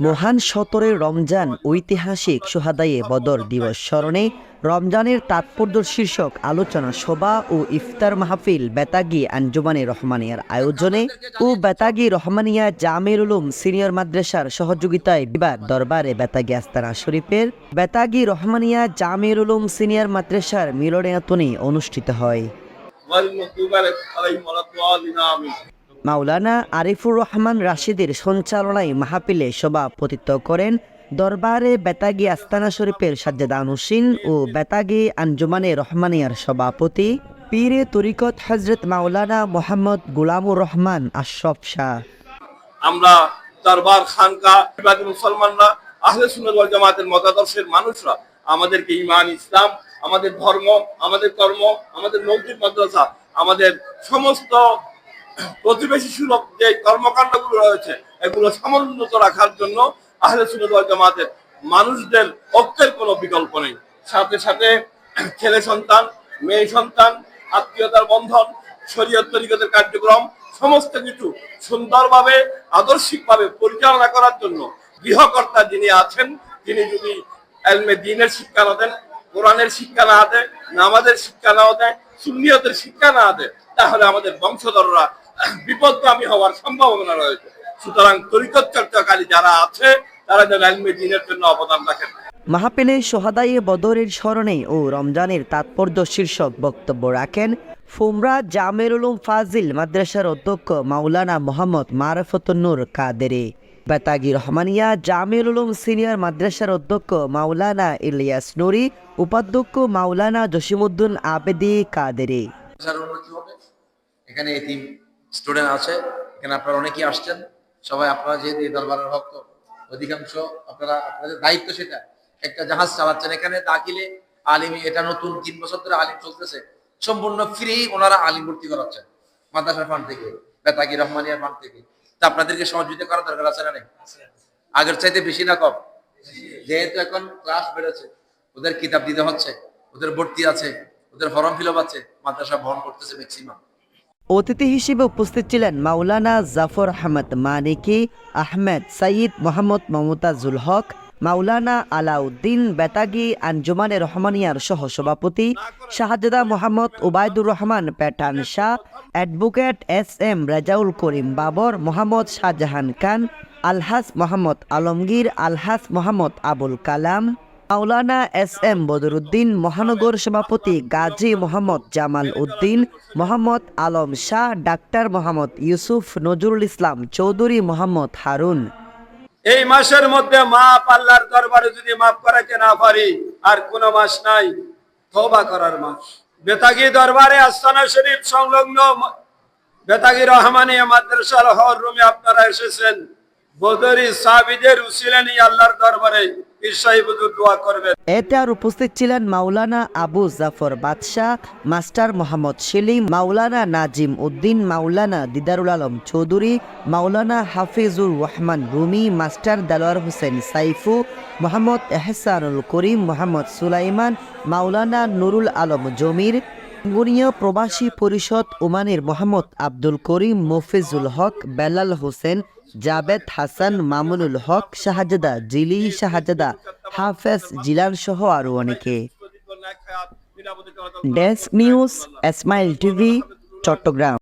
মহান সতরের রমজান ঐতিহাসিক সোহাদায়ে বদর দিবস স্মরণে রমজানের তাৎপর্য শীর্ষক আলোচনা সভা ও ইফতার মাহফিল বেতাগি আঞ্জুমানে রহমানিয়ার আয়োজনে ও বেতাগি রহমানিয়া জামির উলুম সিনিয়র মাদ্রাসার সহযোগিতায় বিবাদ দরবারে বেতাগি আস্তানা শরীফের বেতাগি রহমানিয়া জামির উলুম সিনিয়র মাদ্রাসার মিলনায়তনে অনুষ্ঠিত হয়। মাওলানা আরিফুর রহমান রাশিদের সঞ্চালনায় মাহাপিলে সভাপতিত্ব করেন দরবারে বেতাগি আস্তানা শরীফের সাজ্জাদা আনুসিন ও বেতাগি আঞ্জুমানে রহমানিয়ার সভাপতি, পীরে তরিকত হজরত মাওলানা মোহাম্মদ গুলামুর রহমান আশরফ শাহ। আমরা দরবার খানকা মুসলমানরা, আহলে সুন্দর জামাতের মতাদর্শের মানুষরা, আমাদেরকে ইমান ইসলাম, আমাদের ধর্ম, আমাদের কর্ম, আমাদের মসজিদ মাদ্রাসা, আমাদের সমস্ত প্রতিবেশী সুলভ যে কর্মকাণ্ডগুলো রয়েছে, এগুলো সমুন্নত রাখার জন্য আহলে ওয়াল জামাতের মানুষদের ঐক্যের কোনো বিকল্প নেই। সাথে সাথে ছেলে সন্তান, মেয়ে সন্তান, আত্মীয়তার বন্ধন, শরীয়ত তরিকতের কার্যক্রম, সমস্ত কিছু সুন্দরভাবে, আদর্শিকভাবে পরিচালনা করার জন্য গৃহকর্তা যিনি আছেন তিনি যদি এলমে দিনের শিক্ষা না দেন, কোরআনের শিক্ষা না দেয়, নামাজের শিক্ষা না দেয়, সুন্নিয়তের শিক্ষা না দেয়, তাহলে আমাদের বংশধররা বিপদগামী হওয়ার সম্ভাবনা রয়েছে। সুতরাং তরিকত চর্চাকারী যারা আছে তারা যেন এলমে দিনের জন্য অবদান রাখেন। মাহফিলে সোহাদায়ে বদরের স্মরণে ও রমজানের তাৎপর্য শীর্ষক বক্তব্য রাখেন ফুমরা জামের উলুম ফাজিল মাদ্রাসার অধ্যক্ষ মাওলানা মোহাম্মদ মারফতুন্নুর কাদেরে। বেতাগি রহমানিয়া জামিল উলুম সিনিয়র মাদ্রাসার অধ্যক্ষ মাওলানা ইলিয়াস নুরি উপাধ্যক্ষ মাওলানা জসিমুদ্দিন আবেদি কাদেরে। এখানে স্টুডেন্ট আছে এখানে আপনারা অনেকেই আসছেন। সবাই আপনারা যেহেতু এই দরবারের ভক্ত অধিকাংশ আপনারা আপনাদের দায়িত্ব সেটা। একটা জাহাজ চালাচ্ছেন এখানে দাখিলে আলিমি এটা নতুন তিন বছর ধরে আলিম চলতেছে। সম্পূর্ণ ফ্রি ওনারা আলিম ভর্তি করাচ্ছেন মাদ্রাসার ফান্ড থেকে বেতাকি রহমানিয়ার ফান্ড থেকে। তা আপনাদেরকে সহযোগিতা করার দরকার আছে না নেই? আগের চাইতে বেশি না কম? যেহেতু এখন ক্লাস বেড়েছে ওদের কিতাব দিতে হচ্ছে ওদের ভর্তি আছে ওদের ফর্ম ফিল আপ আছে মাদ্রাসা বহন করতেছে ম্যাক্সিমাম অতিথি হিসেবে উপস্থিত ছিলেন মাওলানা জাফর আহমদ মানিকি, আহমেদ সাইদ মোহাম্মদ মমতাজুল হক, মাওলানা আলাউদ্দিন বেতাগি, আঞ্জুমানে রহমানিয়ার সহসভাপতি Shahzada Mohammad Obaidur Rahman Patan Shah, advocate S M Rezaul Karim Babar, Mohammad Shahjahan Khan Alhaj Mohammad Alamgir Alhaj Mohammad Abul Kalam Maulana S M Badruddin, মহানগর সভাপতি গাজী মোহাম্মদ জামাল উদ্দিন, মোহাম্মদ আলম শাহ, ডাক্তার মোহাম্মদ ইউসুফ নজরুল ইসলাম চৌধুরী মোহাম্মদ হারুন। এই মাসের মধ্যে মাপ আল্লাহর দরবারে যদি মাফ করাতে না পারি, আর কোন মাস নাই। তওবা করার মাস। বেতাগি দরবারে আস্তানা শরীফ সংলগ্ন ম- বেতাগি রহমানিয়া মাদ্রাসার হর রুমে আপনারা এসেছেন। এতে আর উপস্থিত ছিলেন মাওলানা আবু জাফর বাদশাহ, মাস্টার মোহাম্মদ সেলিম, মাওলানা নাজিম উদ্দিন, মাওলানা দিদারুল আলম চৌধুরী, মাওলানা হাফিজুর রহমান রুমি, মাস্টার দেলোয়ার হোসেন সাইফু, মোহাম্মদ এহসানুল করিম, মোহাম্মদ সুলাইমান, মাওলানা নুরুল আলম জমির গুনিয়া প্রবাসী পরিষদ ওমানের মোহাম্মদ আব্দুল করিম মফিজুল হক, বেলাল হোসেন, জাবেদ হাসান, মামুনুল হক, শাহজাদা জিলি, শাহজাদা হাফেজ জিলান সহ আরও অনেকে। Desk news, Esmail TV, Chattogram.